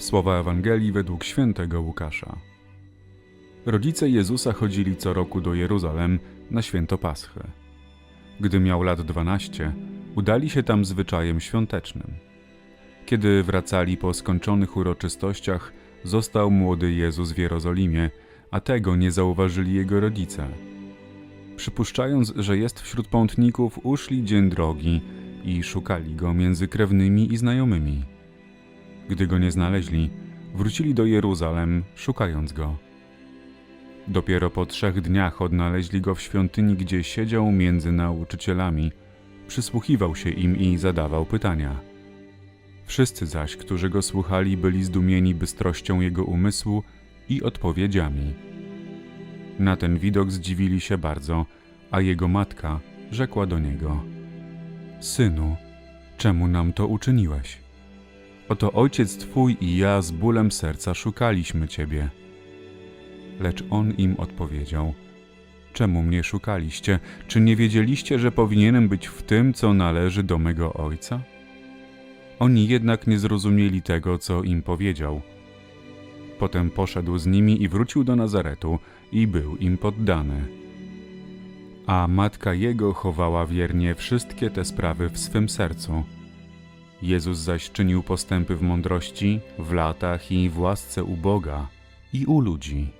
Słowa Ewangelii według świętego Łukasza. Rodzice Jezusa chodzili co roku do Jeruzalem na święto Paschy. Gdy miał lat 12, udali się tam zwyczajem świątecznym. Kiedy wracali po skończonych uroczystościach, został młody Jezus w Jerozolimie, a tego nie zauważyli jego rodzice. Przypuszczając, że jest wśród pątników, uszli dzień drogi i szukali go między krewnymi i znajomymi. Gdy go nie znaleźli, wrócili do Jeruzalem, szukając go. Dopiero po trzech dniach odnaleźli go w świątyni, gdzie siedział między nauczycielami, przysłuchiwał się im i zadawał pytania. Wszyscy zaś, którzy go słuchali, byli zdumieni bystrością jego umysłu i odpowiedziami. Na ten widok zdziwili się bardzo, a jego matka rzekła do niego: Synu, czemu nam to uczyniłeś? Oto ojciec twój i ja z bólem serca szukaliśmy ciebie. Lecz on im odpowiedział: Czemu mnie szukaliście? Czy nie wiedzieliście, że powinienem być w tym, co należy do mego ojca? Oni jednak nie zrozumieli tego, co im powiedział. Potem poszedł z nimi i wrócił do Nazaretu i był im poddany. A matka jego chowała wiernie wszystkie te sprawy w swym sercu. Jezus zaś czynił postępy w mądrości, w latach i w łasce u Boga i u ludzi.